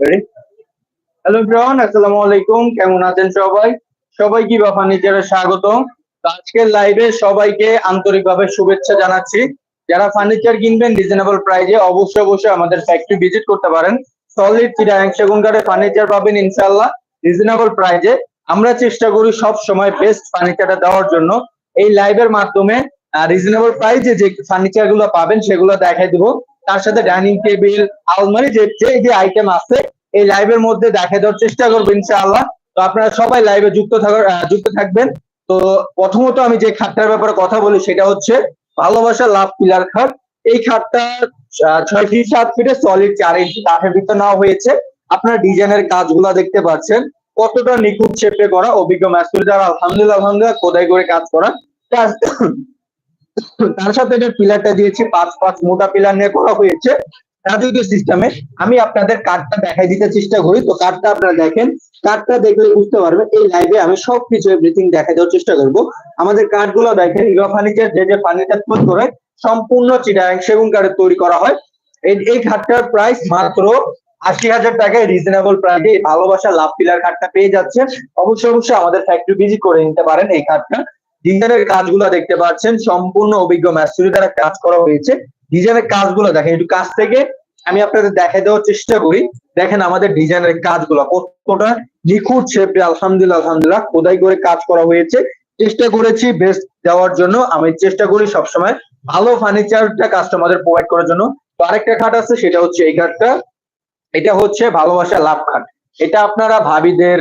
Hello ব্রন আসসালামু আলাইকুম কেমন আছেন সবাই? সবাই কি বা ফার্নিচারে স্বাগত আজকের লাইভে সবাইকে আন্তরিকভাবে শুভেচ্ছা জানাচ্ছি। যারা ফার্নিচার কিনবেন রিজনেবল প্রাইজে অবশ্যই অবশ্যই আমাদের ফ্যাক্টরি ভিজিট করতে পারেন। সলিড চিরাং সেগুন ফার্নিচার পাবেন, ইনশাআল্লাহ। রিজনেবল প্রাইজে আমরা চেষ্টা করি সব সময় বেস্ট ফার্নিচারটা দেওয়ার জন্য। এই লাইভের মাধ্যমে রিজনেবল প্রাইজে যে ফার্নিচারগুলো পাবেন, সেগুলো দেখাই দিব। তার সাথে ডাইনিং টেবিল আলমারি, যে যে আইটেম আছে এই লাইভের মধ্যে দেখাই দেওয়ার চেষ্টা করব ইনশাআল্লাহ। তো আপনারা সবাই লাইভে যুক্ত থাকার যুক্ত থাকবেন। তো প্রথমত আমি যে খাটটার ব্যাপারে কথা বলি সেটা হচ্ছে ভালোবাসা লাভ পিলার খাট। এই খাটটা ছয় ফিট সাত ফিটে সলিড চার ইঞ্চি কাঠের ভিতর নেওয়া হয়েছে। আপনারা ডিজাইনের কাজগুলা দেখতে পাচ্ছেন। কতটা নিখুঁত শেপে করা, অভিজ্ঞ মাস্টার যারা, আলহামদুলিল্লাহ আলহামদুলিল্লাহ খোদাই করে কাজ করা। তার সাথে এটা পিলারটা দিয়েছি, পাঁচ পাঁচ মোটা পিলার নিয়ে করা হয়েছে। রাজকীয় সিস্টেমে আমি আপনাদের কার্ডটা দেখাই দিতে চেষ্টা করি। তো কার্ডটা আপনারা দেখেন কার্ডটা দেখলে বুঝতে পারবেন, এই লাইভে আমি সবকিছু এভরিথিং দেখাই দেওয়ার চেষ্টা করব। আমাদের কার্ডগুলো দেখেন ইগো ফার্নিচার যে যে ফার্নিচার তৈরি করে, সম্পূর্ণ চিটাং সেগুন কাঠের তৈরি করা হয়। এই খাটটার প্রাইস মাত্র আশি হাজার টাকায় রিজনেবল প্রাইসে ভালোবাসা লাভ পিলার খাটটা পেয়ে যাচ্ছেন। অবশ্যই অবশ্যই আমাদের ফ্যাক্টরি ভিজিট করে নিতে পারেন এই খাটটা ডিজাইনের কাজগুলো দেখতে পাচ্ছেন, সম্পূর্ণ অভিজ্ঞ ম্যাস্টরি দ্বারা কাজ করা হয়েছে। ডিজাইনের কাজগুলো দেখেন, একটু কাছ থেকে আমি আপনাদের দেখাই দেওয়ার চেষ্টা করি। দেখেন আমাদের ডিজাইনের কাজগুলো কতটা নিখুঁত শেপে আলহামদুলিল্লাহ আলহামদুলিল্লাহ, খোদাই করে কাজ করা হয়েছে। চেষ্টা করেছি বেস্ট দেওয়ার জন্য। আমি চেষ্টা করি সবসময় ভালো ফার্নিচারটা কাস্টমারদের প্রোভাইড করার জন্য। তো আরেকটা খাট আছে, সেটা হচ্ছে এই খাটটা। এটা হচ্ছে ভালোবাসা লাভ খাট। এটা আপনারা ভাবিদের,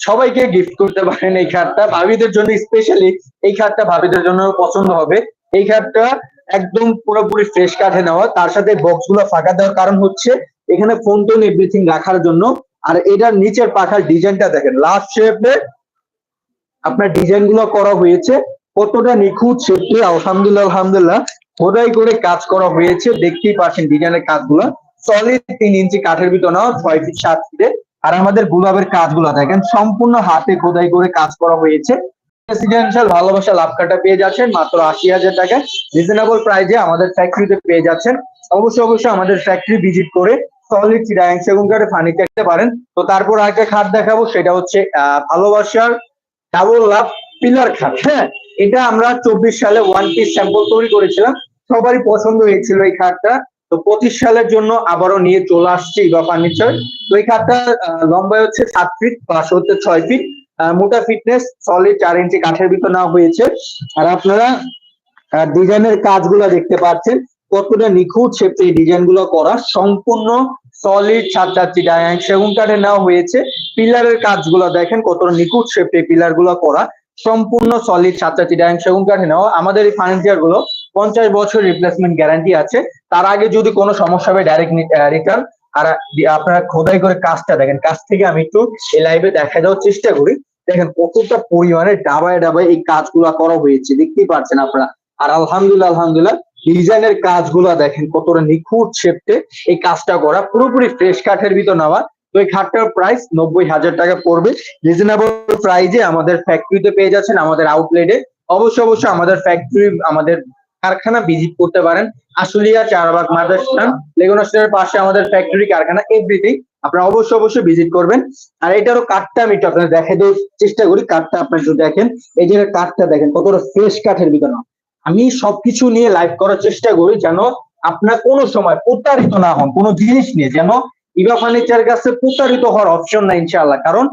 সবাইকে গিফট করতে পারেন এই খাটটা। ভাবিদের জন্য স্পেশালি এই খাটটা ভাবিদের জন্য পছন্দ হবে। এই খাটটা একদম পুরোপুরি ফ্রেশ কাঠে নেওয়া। তার সাথে বক্সগুলো ফাঁকা দেওয়ার কারণ হচ্ছে, এখানে ফোন টোন এভরিথিং রাখার জন্য। আর এটার নিচের পাখার ডিজাইনটা দেখেন লাস্ট শেপে আপনার ডিজাইনগুলো করা হয়েছে। কতটা নিখুঁত শেপে আলহামদুলিল্লাহ আলহামদুলিল্লাহ। খোদাই করে কাজ করা হয়েছে, দেখতেই পাচ্ছেন ডিজাইনের কাজগুলো। সলিড তিন ইঞ্চি কাঠের ভিতর নেওয়া, ছয় ফিট সাত ফিটে আর আমাদের গুলাবের কাজগুলো দেখেন, সম্পূর্ণ হাতে খোদাই করে কাজ করা হয়েছে। রেসিডেন্সিয়াল ভালোবাসা লাভ কাটা পেয়ে যাচ্ছেন, মাত্র আশি হাজার টাকা রিজনেবল প্রাইজে আমাদের ফ্যাক্টরিতে পেয়ে যাচ্ছেন। অবশ্যই অবশ্যই আমাদের ফ্যাক্টরি ভিজিট করে সলিড চিরাং সেগুন কাঠে ফার্নিচার দেখতে পারেন। তো তারপর আরেকটা খাট দেখাবো, সেটা হচ্ছে ভালোবাসার ডাবল লাভ পিলার খাট। হ্যাঁ এটা আমরা চব্বিশ সালে ওয়ান পিস স্যাম্পল তৈরি করেছিলাম। সবারই পছন্দ হয়েছিল এই খাটটা। তো পঁচিশ সালের জন্য আবারও নিয়ে চলে আসছি বা ফার্নিচার তো এই খাটটা লম্বায় হচ্ছে সাত ফিট পাশে হচ্ছে ছয় ফিট মোটা ফিটনেস সলিড চার ইঞ্চি কাঠের ভিতর নেওয়া হয়েছে। আর আপনারা ডিজাইনের কাজগুলো দেখতে পাচ্ছেন। কতটা নিখুঁত শেপে এই ডিজাইনগুলো করা। সম্পূর্ণ সলিড সাত চারটি ডায়াং সেগুন কাঠে নেওয়া হয়েছে। পিলারের কাজগুলো দেখেন কতটা নিখুঁত শেপে পিলারগুলো করা। সম্পূর্ণ সলিড সাত চারটি ডায়াং সেগুন কাঠে নেওয়া। আমাদের এই ফার্নিচারগুলো পঞ্চাশ বছর রিপ্লেসমেন্ট গ্যারান্টি আছে। তার আগে যদি কোনো সমস্যা হবে ডাইরেক্ট রিটার্ন আর আপনারা খোদাই করে কাজটা দেখেন। কাজ থেকে আমি একটু এই লাইভে দেখা দেওয়ার চেষ্টা করি। দেখেন কতটা পরিমাণে ডাবায় ডাবায় এই কাজগুলা করা হয়েছে। দেখতেই পাচ্ছেন আপনারা। আর আলহামদুলিল্লাহ আলহামদুলিল্লাহ, ডিজাইনের কাজগুলা দেখেন কতটা নিখুঁত শেপতে এই কাজটা করা। পুরোপুরি ফ্রেশ কাঠের ভিতর নেওয়া। তো এই খাটটার প্রাইস নব্বই হাজার টাকা পড়বে। রিজনেবল প্রাইজে আমাদের ফ্যাক্টরিতে পেয়ে যাচ্ছেন, আমাদের আউটলেটে অবশ্য অবশ্যই আমাদের ফ্যাক্টরি আমাদের কারখানা ভিজিট করতে পারেন। আশুলিয়া, চারবাগ মাদারস্থান লেগুনা স্টোরের পাশে আমাদের ফ্যাক্টরি কারখানা এভরিথিং আপনারা অবশ্যই অবশ্যই ভিজিট করবেন। আর এটারও কাঠটা আমি একটু আপনাদের দেখে দেওয়ার চেষ্টা করি কাঠটা আপনারা একটু দেখেন। এই যে কাঠটা দেখেন, কতটা ফ্রেশ কাঠের ভিতর। আমি সবকিছু নিয়ে লাইভ করার চেষ্টা করি যেন আপনার কোনো সময় প্রতারিত না হন, কোনো জিনিস নিয়ে যেন ইভা ফার্নিচার কাছে প্রতারিত হওয়ার অপশন না ইনশাআল্লাহ। কারণ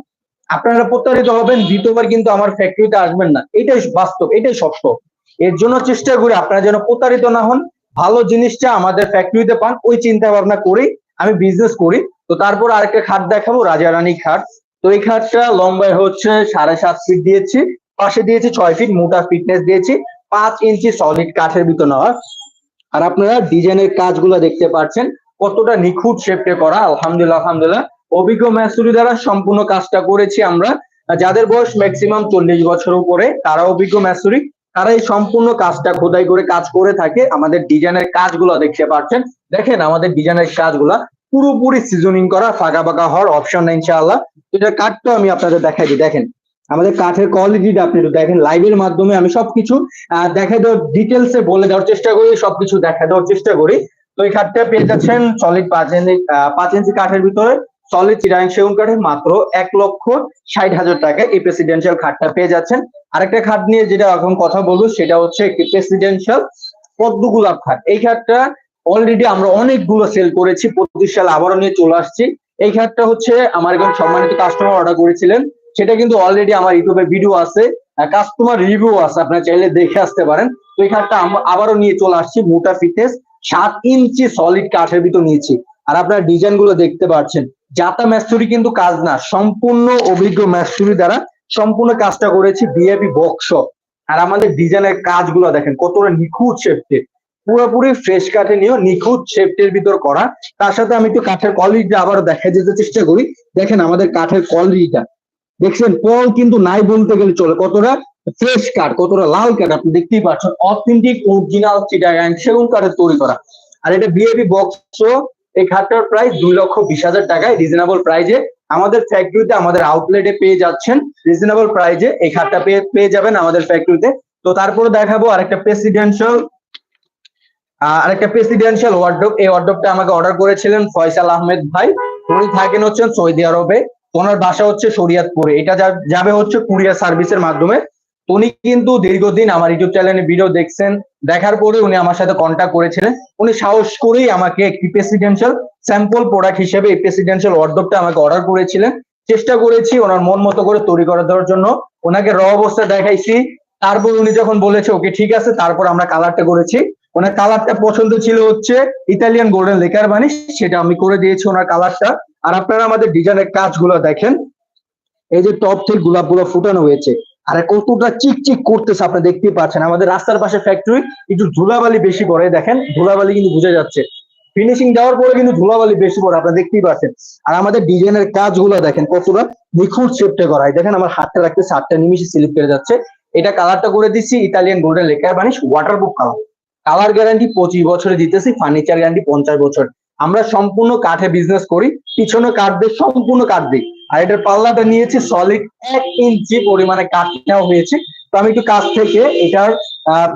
আপনারা প্রতারিত হবেন, দ্বিতীয়বার কিন্তু আমার ফ্যাক্টরিতে আসবেন না। এটাই বাস্তব, এটাই সত্য এর জন্য চেষ্টা করি আপনারা যেন প্রতারিত না হন, ভালো জিনিসটা আমাদের ফ্যাক্টরিতে পান, ওই চিন্তা ভাবনা করি আমি বিজনেস করি। তো তারপর আরেকটা খাট দেখাবো রাজারানী খাট। তো এই খাটটা লম্বায় হচ্ছে সাড়ে সাত ফিট দিয়েছি, পাশে দিয়েছি ছয় ফিট মোটা ফিটনেস দিয়েছি, পাঁচ ইঞ্চি সলিড কাঠের ভিতর নেওয়া। আর আপনারা ডিজাইনের কাজগুলো দেখতে পাচ্ছেন, কতটা নিখুঁত শেপে করা, আলহামদুলিল্লাহ আলহামদুলিল্লাহ। অভিজ্ঞ ম্যাসুরি দ্বারা সম্পূর্ণ কাজটা করেছি আমরা। যাদের বয়স ম্যাক্সিমাম চল্লিশ বছর উপরে, তারা অভিজ্ঞ ম্যাসুরি তারা এই সম্পূর্ণ কাজটা খোদাই করে কাজ করে থাকে। আমাদের ডিজাইনের কাজগুলো দেখতে পাচ্ছেন। দেখেন, আমাদের ডিজাইনের কাজগুলা পুরোপুরি সিজনিং করা, ফাঁকা ফাঁকা হওয়ার অপশন নেই ইনশাআল্লাহ। এটা কাঠটা আমি আপনাদের দেখাই দিই। দেখেন, আমাদের কাঠের কোয়ালিটিটা আপনি একটু দেখেন। লাইভের মাধ্যমে আমি সবকিছু দেখা দেওয়ার ডিটেলসে বলে দেওয়ার চেষ্টা করি, সবকিছু দেখা দেওয়ার চেষ্টা করি। তো এই খাটটা পেয়ে যাচ্ছেন সলিড পাঁচ ইঞ্চি পাঁচ ইঞ্চি কাঠের ভিতরে। সলিড চিরাং সেগুন কাঠে মাত্র এক লক্ষ ষাট হাজার টাকায় এই প্রেসিডেন্সিয়াল খাটটা পেয়ে যাচ্ছেন। আরেকটা খাট নিয়ে যেটা এখন কথা বলব, সেটা হচ্ছে একটি প্রেসিডেন্সিয়াল পদ্ম গোলাপ খাট এই খাটটা অলরেডি আমরা অনেকগুলো সেল করেছি, পঁচিশ সালে আবারও নিয়ে চলে আসছি। এই খাটটা হচ্ছে আমার একজন সম্মানিত কাস্টমার অর্ডার করেছিলেন। সেটা কিন্তু অলরেডি আমার ইউটিউবে ভিডিও আছে কাস্টমার রিভিউ আছে, আপনারা চাইলে দেখে আসতে পারেন। তো এই খাটটা আবারও নিয়ে চলে আসছি, মোটা ফিটনেস সাত ইঞ্চি সলিড কাঠের ভিতর নিয়েছি। আর আপনারা ডিজাইনগুলো দেখতে পাচ্ছেন। জাতা ম্যাস্তুরি কিন্তু কাজ না, সম্পূর্ণ অভিজ্ঞ ম্যাস্তুরি দ্বারা সম্পূর্ণ কাজটা করেছি বিএপি বক্স আর আমাদের ডিজাইনের কাজগুলো দেখেন, কতটা নিখুঁত শেপটে পুরোপুরি ফ্রেশ কাঠে নিয়েও নিখুঁত শেপটের ভিতর করা। তার সাথে আমি একটু কাঠের কোয়ালিটিটা আবার দেখা যেতে চেষ্টা করি। দেখেন আমাদের কাঠের কোয়ালিটিটা দেখছেন, পল কিন্তু নাই বলতে গেলে চলে। কতটা ফ্রেশ কাঠ কতটা লাল কাঠ আপনি দেখতেই পাচ্ছেন। অথেন্টিক অরিজিনাল সেগুন কাঠের তৈরি করা। আর এটা বিএবি বক্স এই খাটটার প্রাইস দুই লক্ষ বিশ হাজার টাকায় রিজনেবল প্রাইজে আমাদের ফ্যাক্টরিতে আমাদের আউটলেটে পেয়ে যাচ্ছেন রিজনেবল প্রাইজে এই খাটটা পেয়ে পেয়ে যাবেন আমাদের ফ্যাক্টরিতে তো। তারপরে দেখাবো আরেকটা প্রেসিডেন্সিয়াল আরেকটা প্রেসিডেন্সিয়াল ওয়ার্ডরোব এই ওয়ার্ডরোবটা আমাকে অর্ডার করেছিলেন ফয়সাল আহমেদ ভাই। উনি থাকেন হচ্ছেন সৌদি আরবে। ওনার বাসা হচ্ছে শরিয়াতপুরে। এটা যাবে হচ্ছে কুরিয়ার সার্ভিসের মাধ্যমে। উনি কিন্তু দীর্ঘদিন আমার ইউটিউব চ্যানেলে ভিডিও দেখছেন। দেখার পরে উনি আমার সাথে কন্ট্যাক্ট করেছিলেন। উনি সাহস করেই আমাকে একটি প্রেসিডেন্সিয়াল স্যাম্পল প্রোডাক্ট হিসেবে এই প্রেসিডেন্সিয়াল ওয়ার্ডরোবটা আমাকে অর্ডার করেছিলেন। চেষ্টা করেছি ওনার মন মতো করে তৈরি করে দেওয়ার জন্য। ওনাকে র অবস্থা দেখাইছি। তারপর উনি যখন বলেছে, ওকে, ঠিক আছে, তারপর আমরা কালারটা করেছি। ওনার কালারটা পছন্দ ছিল হচ্ছে ইতালিয়ান গোল্ডেন লেকার বানিশ সেটা আমি করে দিয়েছি ওনার কালারটা আর আপনারা আমাদের ডিজাইনের কাজগুলো দেখেন। এই যে টপ থেকে গোলাপগুলো ফুটানো হয়েছে। আর কতটা চিকচিক করতেছে আপনি দেখতেই পাচ্ছেন। আমাদের রাস্তার পাশে ফ্যাক্টরি একটু ধুলাবালি বেশি পড়ে, দেখেন ধুলাবালি কিন্তু বোঝা যাচ্ছে। ফিনিশিং দেওয়ার পরে কিন্তু ধুলাবালি বেশি পড়ে, আপনি দেখতেই পাচ্ছেন। আর আমাদের ডিজাইনের কাজগুলো দেখেন, কতটা নিখুঁত শেপটা করা। হয় দেখেন আমার হাতটা রাখতে সাতটা নিমিশে স্লিপ করে যাচ্ছে। এটা কালারটা করে দিচ্ছি Italian golden lacquer varnish waterproof colour colour guarantee পঁচিশ বছরে দিতেছি ফার্নিচার গ্যারান্টি পঞ্চাশ বছর। আমরা সম্পূর্ণ কাঠে বিজনেস করি, পিছনে কাঠ দিয়ে সম্পূর্ণ কাঠ দিই। আর এটার পাল্লাটা নিয়েছি সলিড এক ইঞ্চি পরিমাণে কাঠ নেওয়া হয়েছে। তো আমি একটু কাছ থেকে এটার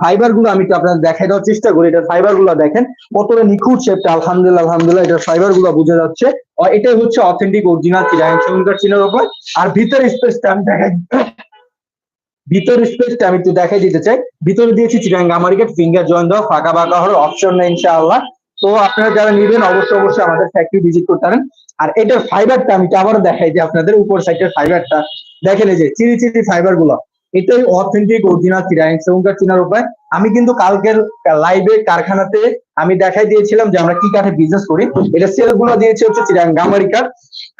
ফাইবারগুলো আমি একটু আপনাদের দেখাই দেওয়ার চেষ্টা করি। এটার ফাইবারগুলো দেখেন, কতটা নিখুঁত শেপটা আলহামদুলিল্লাহ আলহামদুলিল্লাহ, এটার ফাইবারগুলো বোঝা যাচ্ছে। এটাই হচ্ছে অথেন্টিক অরিজিনাল চিরায়ন সেগুনকার চিনের উপর। আর ভিতর স্পেসটা আমি দেখাই। ভিতর স্পেসটা আমি একটু দেখাই দিতে চাই। ভিতরে দিয়েছি চিরাং গামারিকেট ফিঙ্গার জয়েন দেওয়া, ফাঁকা ফাঁকা হওয়ার অপশন নেই, ইনশাআল্লাহ। তো আপনারা যারা নিবেন, অবশ্যই অবশ্যই আমাদের ফ্যাক্টরি ভিজিট করতে পারেন। আর এটার ফাইবারটা আমি আবারও দেখাই যে আপনাদের উপর সাইডের ফাইবারটা দেখেন এই যে, চিরি চিরি ফাইবারগুলো এটাই অথেন্টিক অরিজিনাল চিরাং সেগুনকার চিনার উপায়। আমি কিন্তু কালকের লাইভে কারখানাতে আমি দেখাই দিয়েছিলাম যে আমরা কি কাঠে বিজনেস করি। এটা সেলগুলো দিয়েছে হচ্ছে চিরাং গামারি কাঠ।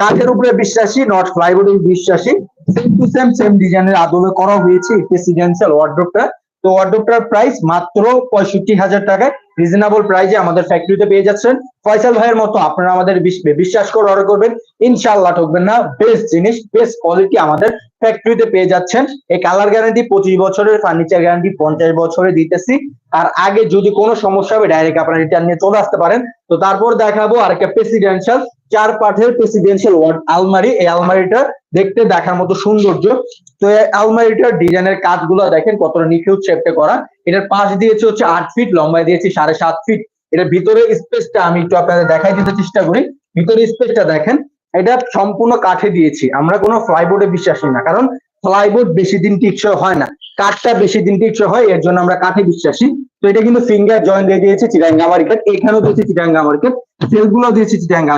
কাঠের উপরে বিশ্বাসী নট প্লাইউড বিশ্বাসী। সেম টু সেম সেম ডিজাইনের আদলে করা হয়েছে। প্রেসিডেন্সিয়াল ওয়ার্ড্রোপটা তো ওয়ার্ড্রোপটার প্রাইস মাত্র পঁয়ষট্টি হাজার টাকায়। রিজনেবল প্রাইসে আমাদের ফ্যাক্টরিতে পেয়ে যাচ্ছেন। ফয়সাল ভাইয়ের মতো আপনারা আমাদের বিশ- বিশ্বাস করে অর্ডার করবেন। ইনশাল্লাহ ঠকবেন না। বেস্ট জিনিস বেস্ট কোয়ালিটি আমাদের ফ্যাক্টরিতে পেয়ে যাচ্ছেন। এই কালার গ্যারান্টি পঁচিশ বছরের ফার্নিচার গ্যারান্টি পঞ্চাশ বছরে দিতেছি। আর আগে যদি কোনো সমস্যা হবে ডাইরেক্ট আপনারা রিটার্ন নিয়ে চলে আসতে পারেন। তো তারপর দেখাবো আর একটা প্রেসিডেন্সিয়াল চার পাঠের প্রেসিডেন্সিয়াল ওয়ার্ড আলমারি। এই আলমারিটা দেখতে দেখার মতো সৌন্দর্য। তো এই আলমারিটার ডিজাইনের কাজগুলো দেখেন, কতটা নিখুঁত শেপটে করা। এটার পাশ দিয়েছে হচ্ছে আট ফিট লম্বায় দিয়েছি সাড়ে সাত ফিট এটার ভিতরে স্পেসটা আমি একটু আপনাদের দেখাই দিতে চেষ্টা করি। ভিতরে স্পেসটা দেখেন, এটা সম্পূর্ণ কাঠে দিয়েছি। আমরা কোনো ফ্লাইবোর্ডে বিশ্বাসী না, কারণ ফ্লাইবোর্ড বেশি দিন টিকসই হয় না। কাঠটা বেশি দিন টিকসই হয়, এর জন্য আমরা কাঠে বিশ্বাসী। তো এটা কিন্তু ফিঙ্গার জয়েন দিয়ে দিয়েছে চিরাঙ্গা মার্কেট এখানেও দিয়েছে চিরাঙ্গা মার্কেট সেলগুলো দিয়েছে চিরাঙ্গা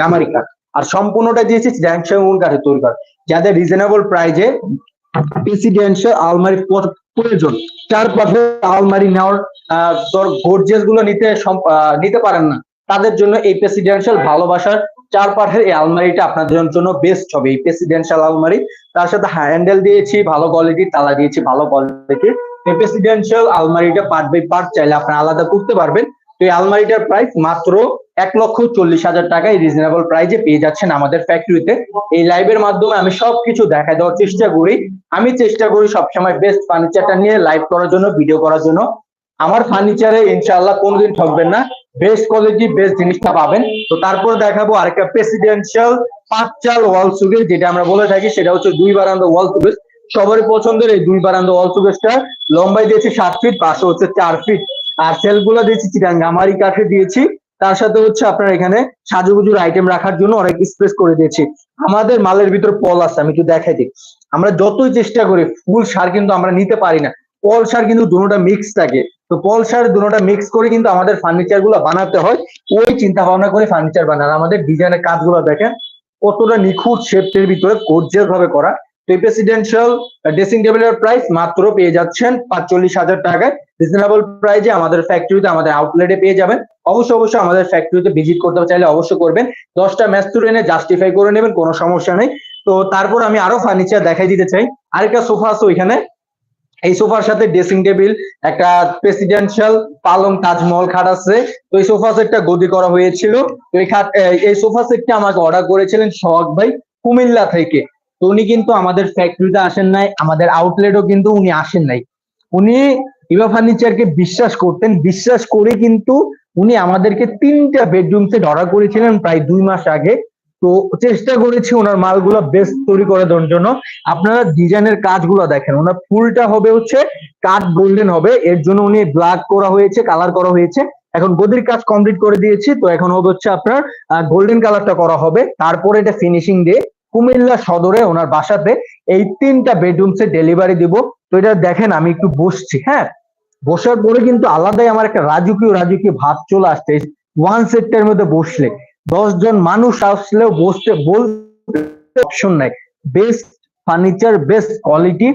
গামারি কাঠ আর সম্পূর্ণটা দিয়েছে চিরাং সেগুন কাঠে তৈরি করা। যাদের রিজনেবল প্রাইজে প্রেসিডেন্সিয়াল আলমারি প্রয়োজন। চার পাশে আলমারি নেওয়ার গর্জিয়াসগুলো নিতে নিতে পারেন না। তাদের জন্য এই প্রেসিডেন্সিয়াল ভালোবাসার চার পাঠের এই আলমারিটা আপনাদের জন্য বেস্ট হবে। এই প্রেসিডেন্সিয়াল আলমারি, তার সাথে হ্যান্ডেল দিয়েছি, ভালো কোয়ালিটি তালা দিয়েছি, ভালো কোয়ালিটির এই প্রেসিডেন্সিয়াল আলমারিটা পার্ট বাই পার্ট চাইলে আপনারা আলাদা করতে পারবেন। তো এই আলমারিটার প্রাইস মাত্র এক লক্ষ চল্লিশ হাজার টাকায় রিজনেবল প্রাইজে পেয়ে যাচ্ছেন আমাদের ফ্যাক্টরিতে এই লাইভের মাধ্যমে আমি সবকিছু দেখা দেওয়ার চেষ্টা করি। আমি চেষ্টা করি সবসময় বেস্ট ফার্নিচারটা নিয়ে লাইভ করার জন্য ভিডিও করার জন্য। আমার ফার্নিচারে ইনশাআল্লাহ কোনোদিন ঠকবেন না। বেস্ট কোয়ালিটি বেস্ট জিনিসটা পাবেন। তো তারপর দেখাবো আরেকটা প্রেসিডেন্সিয়াল পাঁচ চাল ওয়াল সুগেজ যেটা আমরা বলে থাকি, সেটা হচ্ছে দুই বারান্দা ওয়াল সুগেজ সবারই পছন্দের এই দুই বারান্দা ওয়াল সুগেজটা লম্বাই দিয়েছে সাত ফিট পাশে হচ্ছে চার ফিট আর সেলগুলো দিয়েছি চিটাঙ্গামারি কাঠে দিয়েছি। তার সাথে হচ্ছে আপনার এখানে সাজুগুজুর আইটেম রাখার জন্য অনেক স্পেস করে দিয়েছি। আমাদের মালের ভিতর পল আছে, আমি একটু দেখাই দিই। আমরা যতই চেষ্টা করি ফুল সার কিন্তু আমরা নিতে পারি না। পল সার কিন্তু দুটোটা মিক্স থাকে। তো পল সার দুটোটা মিক্স করে কিন্তু আমাদের ফার্নিচারগুলো বানাতে হয়। ওই চিন্তা ভাবনা করে ফার্নিচার বানান। আমাদের ডিজাইনের কাজগুলো দেখেন, কতটা নিখুঁত শেপের ভিতরে গর্জিয়াস ভাবে করা। প্রেসিডেন্সিয়াল ড্রেসিং টেবিলের প্রাইস মাত্র পেয়ে যাচ্ছেন পাঁচচল্লিশ হাজার টাকায়। রিজনেবল প্রাইজে আমাদের ফ্যাক্টরিতে আমাদের আউটলেটে পেয়ে যাবেন। অবশ্যই অবশ্যই আমাদের ফ্যাক্টরিতে ভিজিট করতে চাইলে অবশ্যই করবেন। দশটা ম্যাচ এনে জাস্টিফাই করে নেবেন, কোনো সমস্যা নেই। তো তারপর আমি আরও ফার্নিচার দেখাই দিতে চাই। আরেকটা সোফা আছে ওইখানে। এই সোফার সাথে ড্রেসিং টেবিল একটা প্রেসিডেন্সিয়াল পালং তাজমহল খাট আছে। তো এই সোফা সেটটা গদি করা হয়েছিল। এই খাট, এই সোফা সেটটা আমাকে অর্ডার করেছিলেন সোহাগ ভাই কুমিল্লা থেকে। তো উনি কিন্তু আমাদের ফ্যাক্টরিতে আসেন নাই, আমাদের আউটলেটও কিন্তু উনি আসেন নাই। উনি ইভা ফার্নিচারকে বিশ্বাস করতেন, বিশ্বাস করে কিন্তু উনি আমাদেরকে তিনটা বেডরুম সেট অর্ডার করেছিলেন প্রায় দুই মাস আগে। তো চেষ্টা করেছি ওনার মালগুলো বেস্ট তৈরি করে দেওয়ার জন্য। আপনারা ডিজাইনের কাজগুলো দেখেন, ওনার ফুলটা হবে হচ্ছে কাঠ গোল্ডেন হবে, এর জন্য উনি ব্ল্যাক করা হয়েছে কালার করা হয়েছে। এখন গদির কাজ কমপ্লিট করে দিয়েছি, তো এখন হবে হচ্ছে আপনার গোল্ডেন কালারটা করা হবে। তারপরে এটা ফিনিশিং দিয়ে কুমিল্লা সদরে ওনার বাসাতে এই তিনটা বেডরুম সেট ডেলিভারি দিব। তো এটা দেখেন, আমি একটু বসছি হ্যাঁ? বসার পরে কিন্তু আলাদাই আমার একটা রাজকীয় রাজকীয় ভাব চলে আসছে। ওয়ান সেক্টরের মধ্যে বসলে দশ জন মানুষ আসলেও বসতে, বলতে অপশন নাই। বেস্ট ফার্নিচার বেস্ট কোয়ালিটি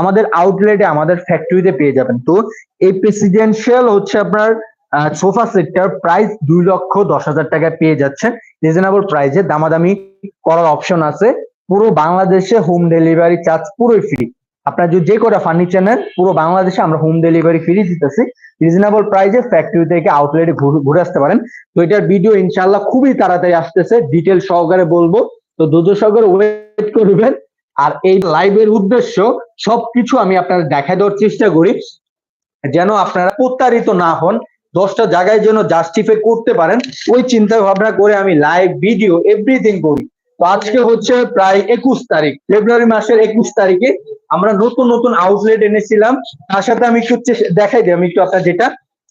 আমাদের আউটলেটে আমাদের ফ্যাক্টরিতে পেয়ে যাবেন। তো এই প্রেসিডেন্সিয়াল হচ্ছে আপনার সোফা সেটটার প্রাইস দুই লক্ষ দশ হাজার টাকায় পেয়ে যাচ্ছেন। রিজনেবল প্রাইসে দামাদামি করার অপশন আছে। পুরো বাংলাদেশে হোম ডেলিভারি চার্জ পুরোই ফ্রি আপনার যদি যে কটা ফার্নিচার নেন, পুরো বাংলাদেশে আমরা হোম ডেলিভারি ফ্রি দিতেছি। রিজনেবল প্রাইসে ফ্যাক্টরি থেকে আউটলেটে ঘুরে আসতে পারেন। তো এটার ভিডিও ইনশাল্লাহ খুবই তাড়াতাড়ি আসতেছে। ডিটেল সহকারে বলব। তো দুধ সহকারে ওয়েট করবেন। আর এই লাইভের উদ্দেশ্য, সবকিছু আমি আপনাদের দেখা দেওয়ার চেষ্টা করি। যেন আপনারা প্রত্যারিত না হন। দশটা জায়গায় যেন জাস্টিফাই করতে পারেন, ওই চিন্তা ভাবনা করে আমি লাইভ ভিডিও এভরিথিং করি। তো আজকে হচ্ছে প্রায় একুশ তারিখ ফেব্রুয়ারি মাসের একুশ তারিখে আমরা নতুন নতুন আউটলেট এনেছিলাম। তার সাথে আমি একটু দেখাই দিই, আমি একটু আপনার যেটা,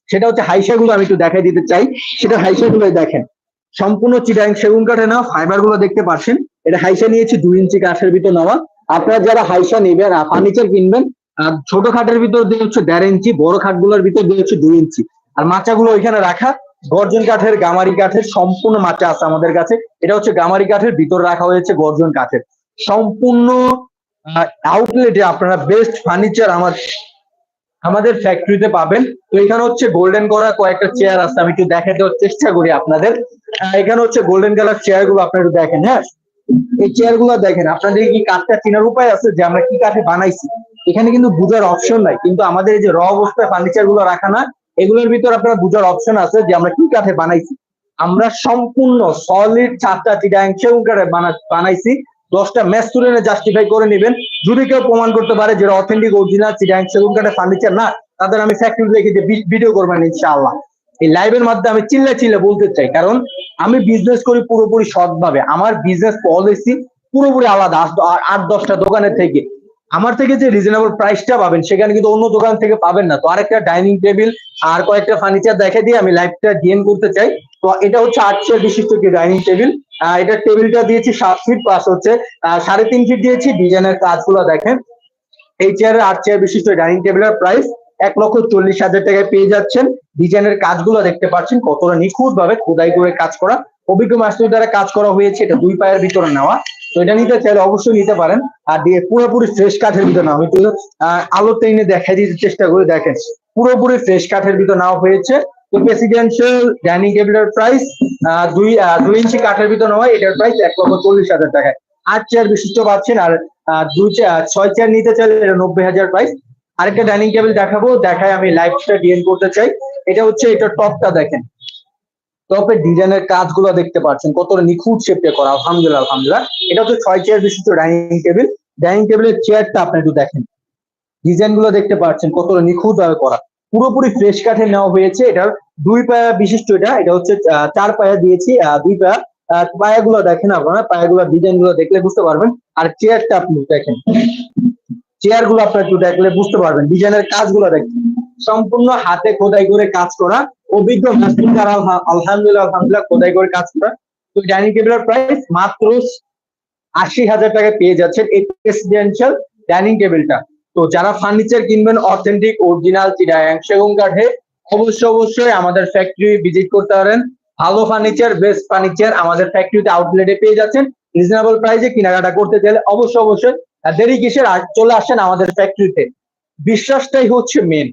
সেটা হচ্ছে হাইসা গুলো আমি একটু দেখাই দিতে চাই। সেটা হাইসা গুলোই দেখেন। সম্পূর্ণ চিটাং সেগুন কাঠে নেওয়া ফাইবারগুলো দেখতে পাচ্ছেন। এটা হাইসা নিয়েছি দুই ইঞ্চি কাঠের ভিতর নেওয়া। আপনারা যারা হাইসা নেবেন ফার্নিচার কিনবেন ছোট খাটের ভিতর দিয়ে হচ্ছে দেড় ইঞ্চি, বড় খাটগুলোর ভিতর দিয়ে হচ্ছে দুই ইঞ্চি। আর মাচাগুলো ওইখানে রাখা। গর্জন কাঠের, গামারি কাঠের সম্পূর্ণ মাচা আছে আমাদের কাছে। এটা হচ্ছে গামারি কাঠের, ভিতর রাখা হয়েছে গর্জন কাঠের। সম্পূর্ণ আউটলেটে আপনারা বেস্ট ফার্নিচার আমার, আমাদের ফ্যাক্টরিতে পাবেন। তো এখানে হচ্ছে গোল্ডেন করা কয়েকটা চেয়ার আছে, আমি একটু দেখে দেওয়ার চেষ্টা করি আপনাদের। এখানে হচ্ছে গোল্ডেন কালার চেয়ারগুলো আপনারা একটু দেখেন হ্যাঁ? এই চেয়ারগুলো দেখেন, আপনাদের কি কাঠটা চেনার উপায় আছে যে আমরা কি কাঠে বানাইছি? এখানে কিন্তু বুঝার অপশন নাই, কিন্তু আমাদের এই যে র অবস্থায় ফার্নিচারগুলো রাখা না এগুলোর ভিতর আপনারা বুঝার অপশন আছে যে আমরা কি কাঠে বানাইছি? আমরা সম্পূর্ণ সলিড চারটা চিটাং কাঠে বানাইছি। দশটা ম্যাচ তুলে জাস্টিফাই করে নেবেন। যদি কেউ প্রমাণ করতে পারে যেটা অথেন্টিক অরিজিনাল চিটাং কাঠের ফার্নিচার না, তাদের আমি ফ্যাক্টরি রেখে যে ভিডিও করবেন ইনশাআল্লাহ। এই লাইভের মাধ্যমে আমি চিল্লা চিল্লা বলতে চাই, কারণ আমি বিজনেস করি পুরোপুরি সৎভাবে। আমার বিজনেস পলিসি পুরোপুরি আলাদা, আট দশটা দোকানের থেকে। আমার থেকে যে রিজনেবল প্রাইসটা পাবেন, সেখানে কিন্তু অন্য দোকান থেকে পাবেন না। তো আরেকটা ডাইনিং টেবিল আর কয়েকটা ফার্নিচার দেখে দিয়ে আমি লাইভটা ডিএন করতে চাই। তো এটা হচ্ছে আট চেয়ার বিশিষ্ট কি ডাইনিং টেবিল এটা টেবিলটা দিয়েছি সাত ফিট পাস হচ্ছে সাড়ে তিন ফিট দিয়েছি। ডিজাইনের কাজগুলো দেখেন। এই চেয়ারের আট চেয়ার বিশিষ্ট ডাইনিং টেবিলের প্রাইস এক লক্ষ চল্লিশ হাজার টাকায় পেয়ে যাচ্ছেন। ডিজাইনের কাজগুলো দেখতে পাচ্ছেন, কতটা নিখুঁত ভাবে খোদাই করে কাজ করা। অভিজ্ঞ মাস্টার দ্বারা কাজ করা হয়েছে, এটা দুই পায়ের ভিতরে নেওয়া। তো এটা নিতে চাইলে অবশ্যই নিতে পারেন। আর দিয়ে পুরোপুরি ফ্রেশ কাঠের ভিতর নাও। একটু আলো টেনে দেখাই দিতে চেষ্টা করে, দেখেন। পুরোপুরি ফ্রেশ কাঠের ভিতর নেওয়া হয়েছে। তো প্রেসিডেন্সিয়াল ডাইনিং টেবিলের প্রাইস দুই দুই ইঞ্চি কাঠের ভিতর নেওয়া, এটার প্রাইস এক লক্ষ চল্লিশ হাজার টাকায়। আট চেয়ার বিশিষ্ট পাচ্ছেন, আর দুই ছয় চেয়ার নিতে চাইলে এটা নব্বই হাজার প্রাইস আরেকটা ডাইনিং টেবিল দেখাবো, দেখায় আমি লাইফটা ডিএন করতে চাই। এটা হচ্ছে, এটা টপটা দেখেন। টপের ডিজাইনের কাজগুলো দেখতে পাচ্ছেন, কতটা নিখুঁত শেপে করা, আলহামদুলিল্লাহ আলহামদুলিল্লাহ। এটা হচ্ছে ছয় চেয়ার বিশিষ্ট ডাইনিং টেবিল ডাইনিং টেবিলের চেয়ারটা আপনি একটু দেখেন। ডিজাইনগুলো দেখতে পাচ্ছেন, কতটা নিখুঁত ভাবে করা। পুরোপুরি ফ্রেশ কাঠে নেওয়া হয়েছে। এটার দুই পায়া বিশিষ্ট এটা এটা হচ্ছে চার পায়া দিয়েছি দুই পায়া পায়াগুলো দেখেন আপনারা, পায়াগুলো ডিজাইনগুলো দেখলে বুঝতে পারবেন। আর চেয়ারটা আপনি দেখেন। চেয়ারগুলো আপনার একটু দেখলে বুঝতে পারবেন ডিজাইনের কাজগুলো দেখেন সম্পূর্ণ হাতে খোদাই করে কাজ করা, অভিজ্ঞ আলহামদুলিল্লাহ আলহামদুলিল্লাহ, খোদাই করে কাজ করা। তো ডাইনিং টেবিলের প্রাইস মাত্র আশি হাজার টাকা পেয়ে যাচ্ছেন এই প্রেসিডেন্সিয়াল ডাইনিং টেবিলটা তো যারা ফার্নিচার কিনবেন অথেন্টিক অরিজিনাল চিরাং সেগুন কাঠে, অবশ্যই অবশ্যই আমাদের ফ্যাক্টরি ভিজিট করতে পারেন। ভালো ফার্নিচার বেস্ট ফার্নিচার আমাদের ফ্যাক্টরিতে আউটলেটে পেয়ে যাচ্ছেন। রিজনেবল প্রাইসে কেনাকাটা করতে চাইলে অবশ্যই অবশ্যই দেরি কিসের? চলে আসেন আমাদের ফ্যাক্টরিতে বিশ্বাসটাই হচ্ছে মেন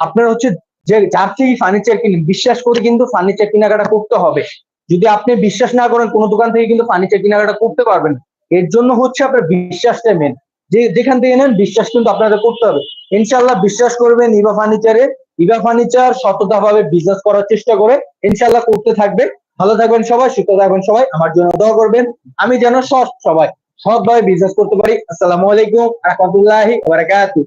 আপনার হচ্ছে যে যার থেকে ফার্নিচার কিনেন, বিশ্বাস করে কিন্তু ফার্নিচার কেনাকাটা করতে হবে। যদি আপনি বিশ্বাস না করেন, কোনো দোকান থেকে কিন্তু ফার্নিচার কেনাকাটা করতে পারবেন এর জন্য হচ্ছে আপনার বিশ্বাসটাই মেন যে যেখান থেকে নেন, বিশ্বাস কিন্তু আপনাদের করতে হবে। ইনশাল্লাহ বিশ্বাস করবেন ইভা ফার্নিচারে ইভা ফার্নিচার সততা ভাবে বিজনেস করার চেষ্টা করে। ইনশাল্লাহ করতে থাকবে। ভালো থাকবেন সবাই, সুস্থ থাকবেন সবাই। আমার জন্য দোয়া করবেন। আমি যেন সৎ সবাই। সৎভাবে বিজনেস করতে পারি। আসসালামু আলাইকুম রহমতুল্লাহি বারাকাতুহু।